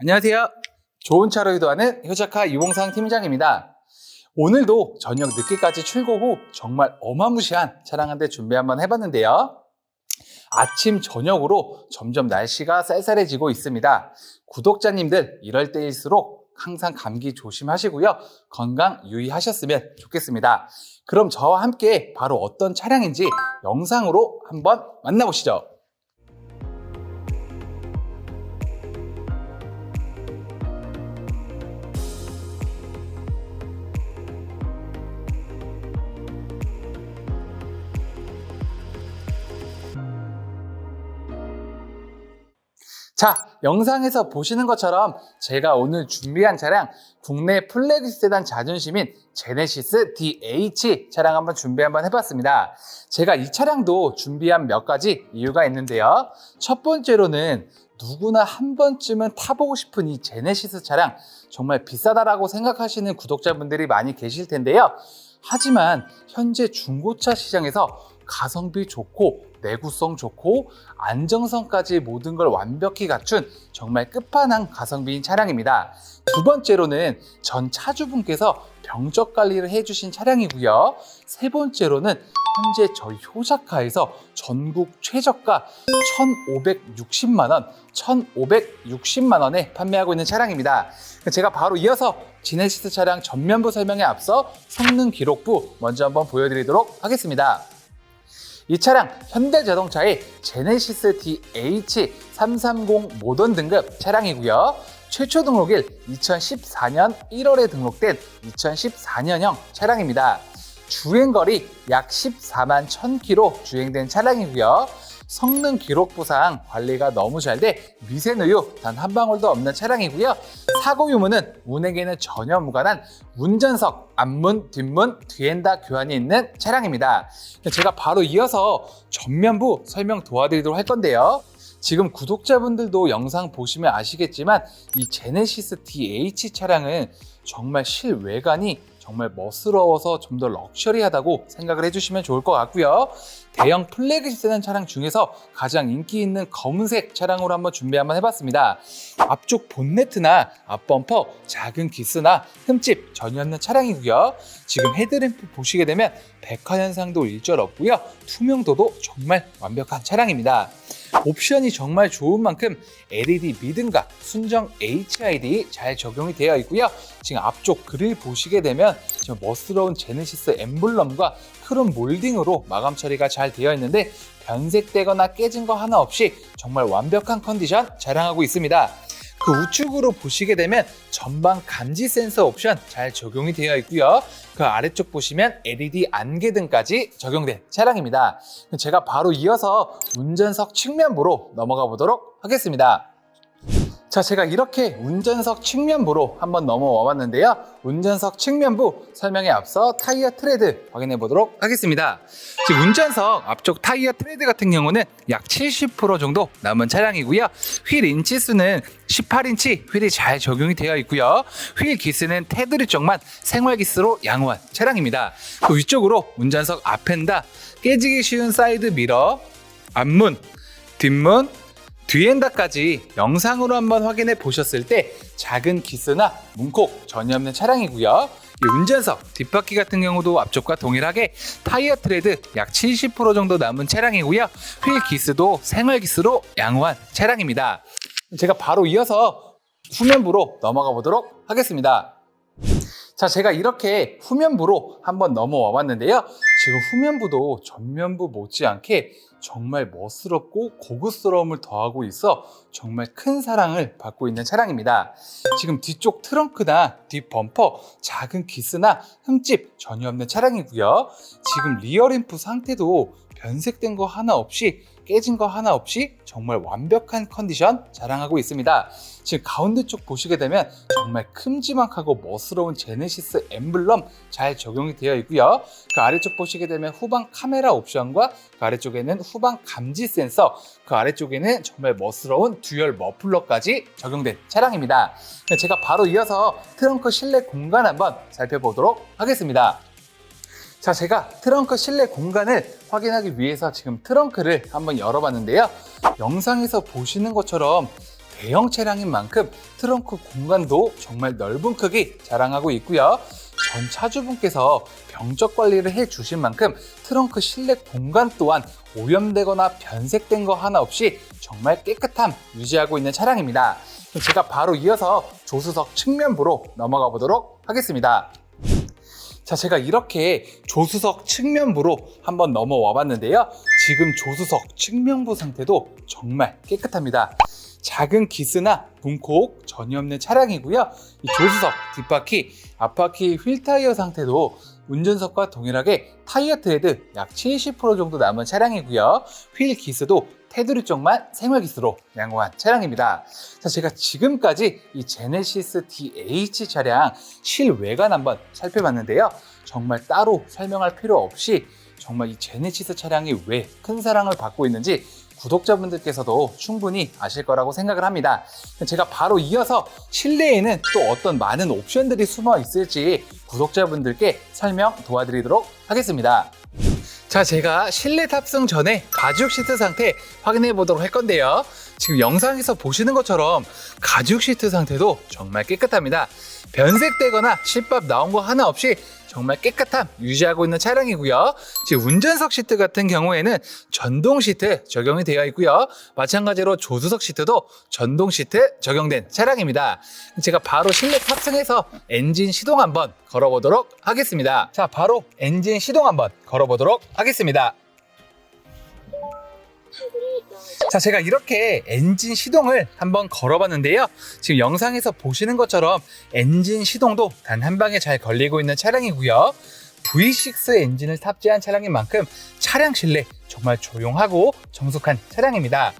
안녕하세요. 좋은 차로 유도하는 효자카 이봉상 팀장입니다. 오늘도 저녁 늦게까지 출고 후 정말 어마무시한 차량 한 대 준비 한번 해봤는데요. 아침, 저녁으로 점점 날씨가 쌀쌀해지고 있습니다. 구독자님들 이럴 때일수록 항상 감기 조심하시고요. 건강 유의하셨으면 좋겠습니다. 그럼 저와 함께 바로 어떤 차량인지 영상으로 한번 만나보시죠. 자, 영상에서 보시는 것처럼 제가 오늘 준비한 차량 국내 플래그 세단 자존심인 제네시스 DH 차량 한번 준비 한번 해봤습니다. 제가 이 차량도 준비한 몇 가지 이유가 있는데요. 첫 번째로는 누구나 한 번쯤은 타보고 싶은 이 제네시스 차량 정말 비싸다라고 생각하시는 구독자분들이 많이 계실 텐데요. 하지만 현재 중고차 시장에서 가성비 좋고 내구성 좋고 안정성까지 모든 걸 완벽히 갖춘 정말 끝판왕 가성비인 차량입니다. 두 번째로는 전 차주분께서 병적 관리를 해주신 차량이고요. 세 번째로는 현재 저희 효자카에서 전국 최저가 1,560만 원, 1,560만 원에 판매하고 있는 차량입니다. 제가 바로 이어서 지네시스 차량 전면부 설명에 앞서 성능 기록부 먼저 한번 보여드리도록 하겠습니다. 이 차량 현대자동차의 제네시스 DH330 모던 등급 차량이고요. 최초 등록일 2014년 1월에 등록된 2014년형 차량입니다. 주행거리 약 14만 1000km 주행된 차량이고요. 성능 기록부상 관리가 너무 잘 돼 미세누유 단 한 방울도 없는 차량이고요. 사고 유무는 운행에는 전혀 무관한 운전석 앞문, 뒷문, 뒤엔다 교환이 있는 차량입니다. 제가 바로 이어서 전면부 설명 도와드리도록 할 건데요. 지금 구독자분들도 영상 보시면 아시겠지만 이 제네시스 DH 차량은 정말 실외관이 정말 멋스러워서 좀 더 럭셔리하다고 생각을 해주시면 좋을 것 같고요. 대형 플래그십 세단 차량 중에서 가장 인기 있는 검은색 차량으로 한번 준비 한번 해봤습니다. 앞쪽 본네트나 앞범퍼, 작은 기스나 흠집 전혀 없는 차량이고요. 지금 헤드램프 보시게 되면 백화 현상도 일절 없고요. 투명도도 정말 완벽한 차량입니다. 옵션이 정말 좋은 만큼 LED 미등과 순정 HID 잘 적용이 되어 있고요. 지금 앞쪽 그릴 보시게 되면 멋스러운 제네시스 엠블럼과 크롬 몰딩으로 마감 처리가 잘 되어 있는데 변색되거나 깨진 거 하나 없이 정말 완벽한 컨디션 자랑하고 있습니다. 그 우측으로 보시게 되면 전방 감지 센서 옵션 잘 적용이 되어 있고요. 그 아래쪽 보시면 LED 안개 등까지 적용된 차량입니다. 제가 바로 이어서 운전석 측면부로 넘어가 보도록 하겠습니다. 자, 제가 이렇게 운전석 측면부로 한번 넘어와 봤는데요. 운전석 측면부 설명에 앞서 타이어 트레드 확인해 보도록 하겠습니다. 지금 운전석 앞쪽 타이어 트레드 같은 경우는 약 70% 정도 남은 차량이고요. 휠 인치 수는 18인치 휠이 잘 적용이 되어 있고요. 휠 기스는 테두리 쪽만 생활 기스로 양호한 차량입니다. 그 위쪽으로 운전석 앞엔다 깨지기 쉬운 사이드 미러, 앞문, 뒷문, 뒤엔다까지 영상으로 한번 확인해 보셨을 때 작은 기스나 문콕 전혀 없는 차량이고요. 이 운전석 뒷바퀴 같은 경우도 앞쪽과 동일하게 타이어 트레드 약 70% 정도 남은 차량이고요. 휠 기스도 생활 기스로 양호한 차량입니다. 제가 바로 이어서 후면부로 넘어가 보도록 하겠습니다. 자, 제가 이렇게 후면부로 한번 넘어와 봤는데요. 지금 후면부도 전면부 못지않게 정말 멋스럽고 고급스러움을 더하고 있어 정말 큰 사랑을 받고 있는 차량입니다. 지금 뒤쪽 트렁크나 뒷 범퍼, 작은 기스나 흠집 전혀 없는 차량이고요. 지금 리어 램프 상태도 변색된 거 하나 없이 깨진 거 하나 없이 정말 완벽한 컨디션 자랑하고 있습니다. 지금 가운데 쪽 보시게 되면 정말 큼지막하고 멋스러운 제네시스 엠블럼 잘 적용이 되어 있고요. 그 아래쪽 보시게 되면 후방 카메라 옵션과 그 아래쪽에는 후방 감지 센서, 그 아래쪽에는 정말 멋스러운 듀얼 머플러까지 적용된 차량입니다. 제가 바로 이어서 트렁크 실내 공간 한번 살펴보도록 하겠습니다. 자, 제가 트렁크 실내 공간을 확인하기 위해서 지금 트렁크를 한번 열어봤는데요. 영상에서 보시는 것처럼 대형 차량인 만큼 트렁크 공간도 정말 넓은 크기 자랑하고 있고요. 전 차주분께서 병적 관리를 해 주신 만큼 트렁크 실내 공간 또한 오염되거나 변색된 거 하나 없이 정말 깨끗함 유지하고 있는 차량입니다. 제가 바로 이어서 조수석 측면부로 넘어가 보도록 하겠습니다. 자, 제가 이렇게 조수석 측면부로 한번 넘어와 봤는데요. 지금 조수석 측면부 상태도 정말 깨끗합니다. 작은 기스나 분콕 전혀 없는 차량이고요. 이 조수석 뒷바퀴, 앞바퀴 휠 타이어 상태도 운전석과 동일하게 타이어 트레드 약 70% 정도 남은 차량이고요. 휠 기스도 테두리 쪽만 생활 기스로 양호한 차량입니다. 자, 제가 지금까지 이 제네시스 DH 차량 실외관 한번 살펴봤는데요. 정말 따로 설명할 필요 없이 정말 이 제네시스 차량이 왜 큰 사랑을 받고 있는지 구독자분들께서도 충분히 아실 거라고 생각을 합니다. 제가 바로 이어서 실내에는 또 어떤 많은 옵션들이 숨어 있을지 구독자분들께 설명 도와드리도록 하겠습니다. 자, 제가 실내 탑승 전에 가죽 시트 상태 확인해 보도록 할 건데요. 지금 영상에서 보시는 것처럼 가죽 시트 상태도 정말 깨끗합니다. 변색되거나 실밥 나온 거 하나 없이 정말 깨끗함 유지하고 있는 차량이고요. 지금 운전석 시트 같은 경우에는 전동 시트 적용이 되어 있고요. 마찬가지로 조수석 시트도 전동 시트 적용된 차량입니다. 제가 바로 실내 탑승해서 엔진 시동 한번 걸어보도록 하겠습니다. 자, 바로 엔진 시동 한번 걸어보도록 하겠습니다. 자, 제가 이렇게 엔진 시동을 한번 걸어봤는데요. 지금 영상에서 보시는 것처럼 엔진 시동도 단 한 방에 잘 걸리고 있는 차량이고요. V6 엔진을 탑재한 차량인 만큼 차량 실내 정말 조용하고 정숙한 차량입니다.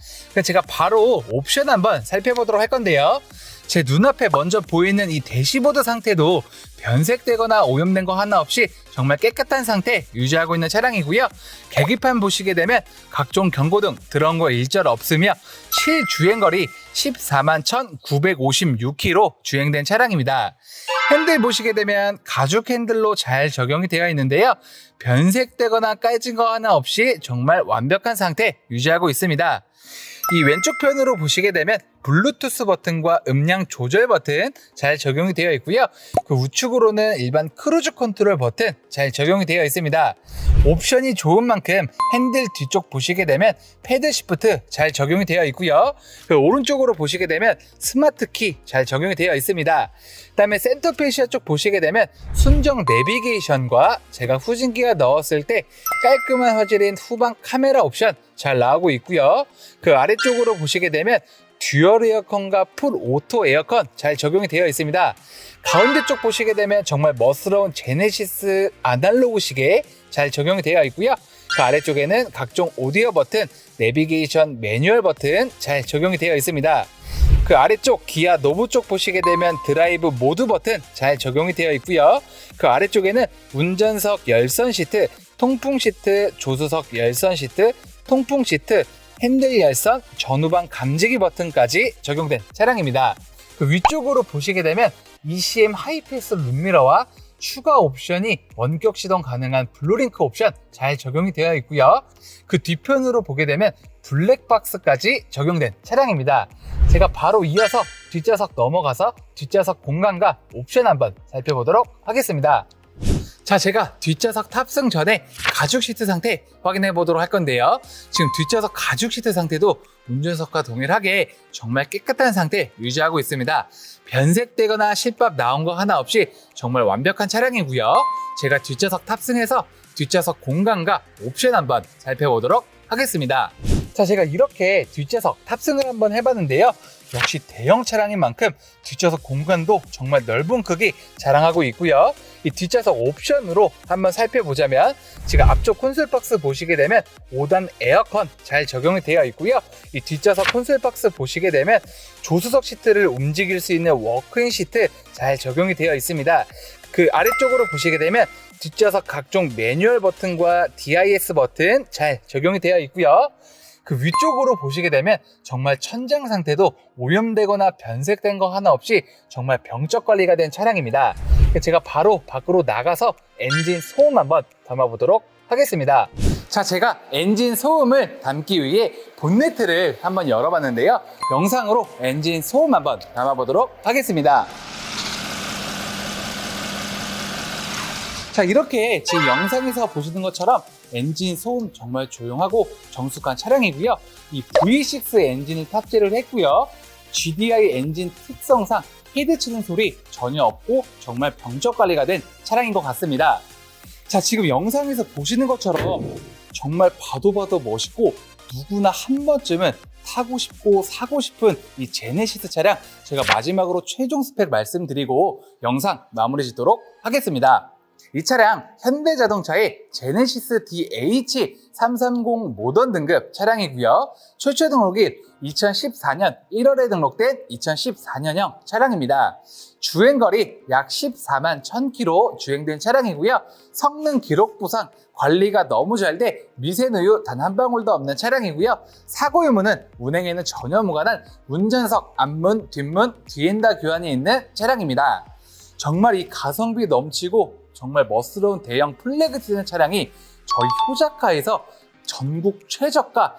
제가 바로 옵션 한번 살펴보도록 할 건데요. 제 눈앞에 먼저 보이는 이 대시보드 상태도 변색되거나 오염된 거 하나 없이 정말 깨끗한 상태 유지하고 있는 차량이고요. 계기판 보시게 되면 각종 경고등 들어온 거 일절 없으며 실주행거리 14만 1,956km 주행된 차량입니다. 핸들 보시게 되면 가죽 핸들로 잘 적용이 되어 있는데요. 변색되거나 까진 거 하나 없이 정말 완벽한 상태 유지하고 있습니다. 이 왼쪽 편으로 보시게 되면 블루투스 버튼과 음량 조절 버튼 잘 적용이 되어 있고요. 그 우측으로는 일반 크루즈 컨트롤 버튼 잘 적용이 되어 있습니다. 옵션이 좋은 만큼 핸들 뒤쪽 보시게 되면 패드 시프트 잘 적용이 되어 있고요. 그 오른쪽으로 보시게 되면 스마트 키 잘 적용이 되어 있습니다. 그다음에 센터 페시아 쪽 보시게 되면 순정 내비게이션과 제가 후진기가 넣었을 때 깔끔한 화질인 후방 카메라 옵션 잘 나오고 있고요. 그 아래쪽으로 보시게 되면 듀얼 에어컨과 풀 오토 에어컨 잘 적용이 되어 있습니다. 가운데 쪽 보시게 되면 정말 멋스러운 제네시스 아날로그 시계 잘 적용이 되어 있고요. 그 아래쪽에는 각종 오디오 버튼, 내비게이션 매뉴얼 버튼 잘 적용이 되어 있습니다. 그 아래쪽 기아 노브 쪽 보시게 되면 드라이브 모드 버튼 잘 적용이 되어 있고요. 그 아래쪽에는 운전석 열선 시트, 통풍 시트, 조수석 열선 시트, 통풍 시트, 핸들 열선, 전후방 감지기 버튼까지 적용된 차량입니다. 그 위쪽으로 보시게 되면 ECM 하이패스 룸미러와 추가 옵션이 원격 시동 가능한 블루링크 옵션 잘 적용이 되어 있고요. 그 뒤편으로 보게 되면 블랙박스까지 적용된 차량입니다. 제가 바로 이어서 뒷좌석 넘어가서 뒷좌석 공간과 옵션 한번 살펴보도록 하겠습니다. 자, 제가 뒷좌석 탑승 전에 가죽 시트 상태 확인해 보도록 할 건데요. 지금 뒷좌석 가죽 시트 상태도 운전석과 동일하게 정말 깨끗한 상태 유지하고 있습니다. 변색되거나 실밥 나온 거 하나 없이 정말 완벽한 차량이고요. 제가 뒷좌석 탑승해서 뒷좌석 공간과 옵션 한번 살펴보도록 하겠습니다. 자, 제가 이렇게 뒷좌석 탑승을 한번 해봤는데요. 역시 대형 차량인 만큼 뒷좌석 공간도 정말 넓은 크기 자랑하고 있고요. 이 뒷좌석 옵션으로 한번 살펴보자면 지금 앞쪽 콘솔 박스 보시게 되면 5단 에어컨 잘 적용이 되어 있고요. 이 뒷좌석 콘솔 박스 보시게 되면 조수석 시트를 움직일 수 있는 워크인 시트 잘 적용이 되어 있습니다. 그 아래쪽으로 보시게 되면 뒷좌석 각종 매뉴얼 버튼과 DIS 버튼 잘 적용이 되어 있고요. 그 위쪽으로 보시게 되면 정말 천장 상태도 오염되거나 변색된 거 하나 없이 정말 병적 관리가 된 차량입니다. 제가 바로 밖으로 나가서 엔진 소음 한번 담아보도록 하겠습니다. 자, 제가 엔진 소음을 담기 위해 본네트를 한번 열어봤는데요. 영상으로 엔진 소음 한번 담아보도록 하겠습니다. 자, 이렇게 지금 영상에서 보시는 것처럼 엔진 소음 정말 조용하고 정숙한 차량이고요. 이 V6 엔진을 탑재를 했고요. GDI 엔진 특성상 헤드 치는 소리 전혀 없고 정말 병적 관리가 된 차량인 것 같습니다. 자, 지금 영상에서 보시는 것처럼 정말 봐도 봐도 멋있고 누구나 한 번쯤은 타고 싶고 사고 싶은 이 제네시스 차량 제가 마지막으로 최종 스펙 말씀드리고 영상 마무리 짓도록 하겠습니다. 이 차량 현대자동차의 제네시스 DH330 모던 등급 차량이고요. 최초 등록일 2014년 1월에 등록된 2014년형 차량입니다. 주행거리 약 14만 1000km 주행된 차량이고요. 성능 기록부상 관리가 너무 잘 돼 미세누유 단 한 방울도 없는 차량이고요. 사고 유무는 운행에는 전혀 무관한 운전석 앞문, 뒷문, 뒤엔다 교환이 있는 차량입니다. 정말 이 가성비 넘치고 정말 멋스러운 대형 플래그 트는 차량이 저희 효자카에서 전국 최저가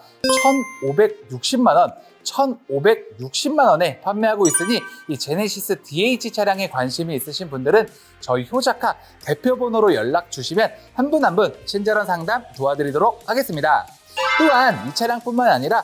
1,560만 원, 1,560만 원에 판매하고 있으니 이 제네시스 DH 차량에 관심이 있으신 분들은 저희 효자카 대표 번호로 연락 주시면 한 분 한분 친절한 상담 도와드리도록 하겠습니다. 또한 이 차량뿐만 아니라